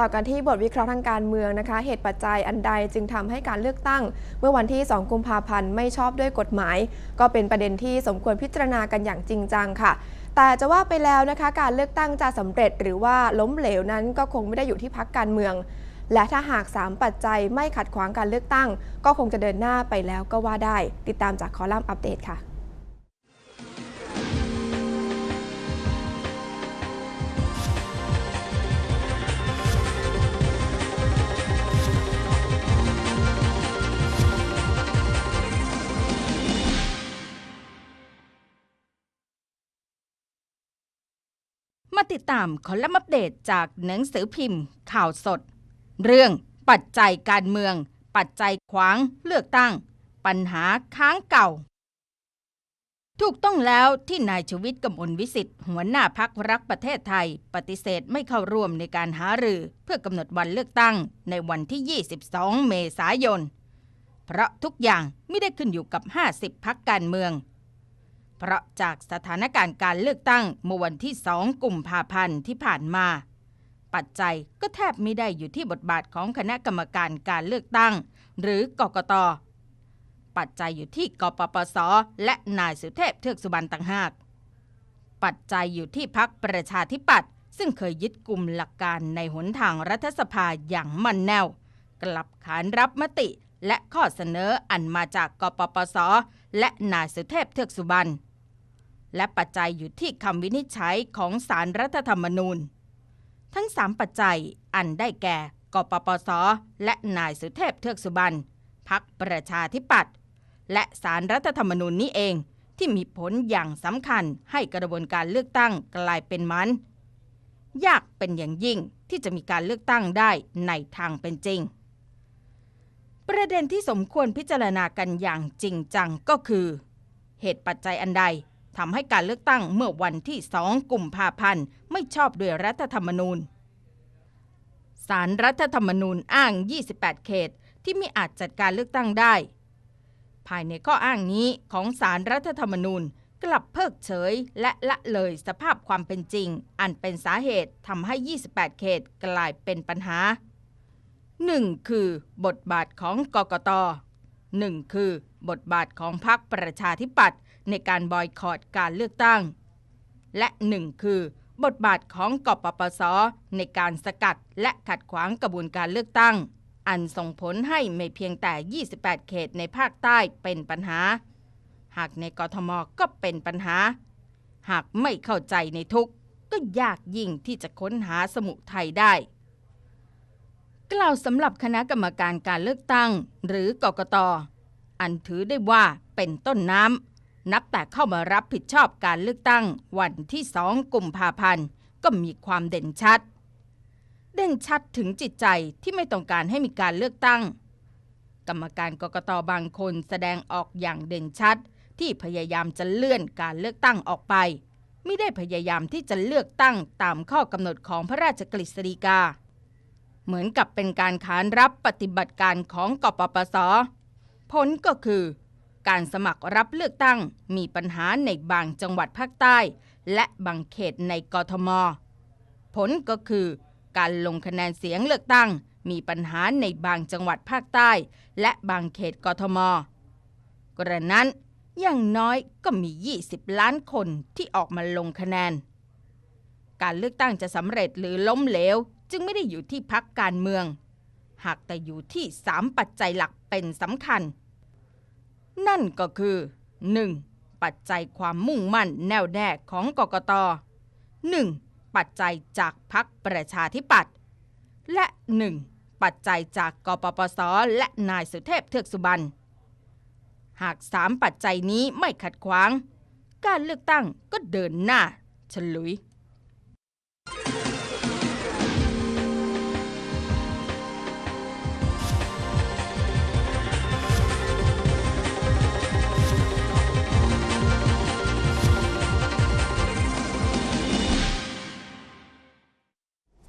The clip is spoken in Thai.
ต่อกันที่บทวิเคราะห์ทางการเมืองนะคะ เหตุปัจจัยอันใดจึงทำให้การเลือกตั้ง เมื่อวันที่ 2 กุมภาพันธ์ไม่ชอบด้วยกฎหมาย ก็เป็นประเด็นที่สมควรพิจารณากันอย่างจริงจังค่ะ แต่จะว่าไปแล้วนะคะ การเลือกตั้งจะสำเร็จหรือว่าล้มเหลวนั้นก็คงไม่ได้อยู่ที่พักการเมือง และถ้าหาก 3 ปัจจัยไม่ขัดขวางการเลือกตั้ง ก็คงจะเดินหน้าไปแล้วก็ว่าได้ ติดตามจากคอลัมน์อัปเดตค่ะ มาติดตามคอลัมน์อัปเดตจากหนังสือพิมพ์ ข่าวสด เรื่องปัจจัยการเมือง ปัจจัยขวางเลือกตั้ง ปัญหาค้างเก่า ถูกต้องแล้วที่นายชวิตกมลวิสิทธิ์หัวหน้าพักรักประเทศไทย ปฏิเสธไม่เข้าร่วมในการหารือ เพื่อกำหนดวันเลือกตั้ง ในวันที่ 22 เมษายน เพราะทุกอย่างไม่ได้ขึ้นอยู่กับ 50 พักการเมือง เพราะจากสถานการณ์การเลือกตั้งเมื่อวันที่2กุมภาพันธ์ที่ผ่านมา ปัจจัยก็แทบไม่ได้อยู่ที่บทบาทของคณะกรรมการการเลือกตั้ง หรือกกต ปัจจัยอยู่ที่กปปส และนายสุเทพเทือกสุบรรณต่างหาก ปัจจัยอยู่ที่พักประชาธิปัตย์ซึ่งเคยยึดกลุ่มหลักการในหนทางรัฐสภาอย่างมั่นแน่ว กลับขานรับมติ และข้อเสนออันมาจากกปปส และนายสุเทพเทือกสุบรรณและปัจจัยอยู่ที่คำวินิจฉัยของสารรัฐธรรมนูญ ทั้งสามปัจจัยอันได้แก่ กปปส และนายสุเทพเทือกสุบรรณพักประชาธิปัตย์และสารรัฐธรรมนูญนี้เองที่มีผลอย่างสำคัญให้กระบวนการเลือกตั้งกลายเป็นมัน ยากเป็นอย่างยิ่งที่จะมีการเลือกตั้งได้ในทางเป็นจริง ประเด็นที่สมควรพิจารณากันอย่างจริงจังก็คือ เหตุปัจจัยอันใดทำให้การเลือกตั้งเมื่อวันที่2กุมภาพันธ์ไม่ชอบด้วยรัฐธรรมนูญสารรัฐธรรมนูญอ้าง 28 เขตที่ไม่อาจจัดการเลือกตั้งได้ ภายในข้ออ้างนี้ของสารรัฐธรรมนูญกลับเพิกเฉยและละเลยสภาพความเป็นจริง อันเป็นสาเหตุทำให้ 28 เขตกลายเป็นปัญหา 1. คือบทบาทของกกต 1. คือบทบาทของพรรคประชาธิปัตย์ในการบอยคอรดการเลือกตั้ง และ 1. คือบทบาทของกปปส ในการสกัดและขัดขวางกระบวนการเลือกตั้ง อันส่งผลให้ไม่เพียงแต่ 28 เขตในภาคใต้เป็นปัญหา หากในกทมก็เป็นปัญหา หากไม่เข้าใจในทุกก็ยากยิ่งที่จะค้นหาสมุทัยได้ กล่าวสำหรับคณะกรรมการการเลือกตั้ง หรือกกตอันถือได้ว่าเป็นต้นน้ำนับแต่เข้ามารับผิดชอบการเลือกตั้ง วันที่2กุมภาพันธ์ก็มีความเด่นชัด เด่นชัดถึงจิตใจที่ไม่ต้องการให้มีการเลือกตั้ง กรรมการกกตบางคนแสดงออกอย่างเด่นชัด ที่พยายามจะเลื่อนการเลือกตั้งออกไป ไม่ได้พยายามที่จะเลือกตั้งตามข้อกำหนดของพระราชกฤษฎีกา เหมือนกับเป็นการขานรับปฏิบัติการของกปปส ผลก็คือ การสมัครรับเลือกตั้งมีปัญหาในบางจังหวัดภาคใต้ และบางเขตในกทม ผลก็คือ การลงคะแนนเสียงเลือกตั้ง มีปัญหาในบางจังหวัดภาคใต้ และบางเขตกทม กระนั้นอย่างน้อยก็มี 20 ล้านคนที่ออกมาลงคะแนน การเลือกตั้งจะสำเร็จหรือล้มเหลว จึงไม่ได้อยู่ที่พักการเมือง หากแต่อยู่ที่3ปัจจัยหลักเป็นสำคัญ นั่นก็คือ 1. ปัจจัยความมุ่งมั่นแน่วแน่ของกกต 1. ปัจจัยจากพักประชาธิปัตย์และ 1. ปัจจัยจากกปปส และนายสุเทพเทือกสุบรรณหาก3ปัจจัยนี้ไม่ขัดขวาง การเลือกตั้งก็เดินหน้า ฉลุย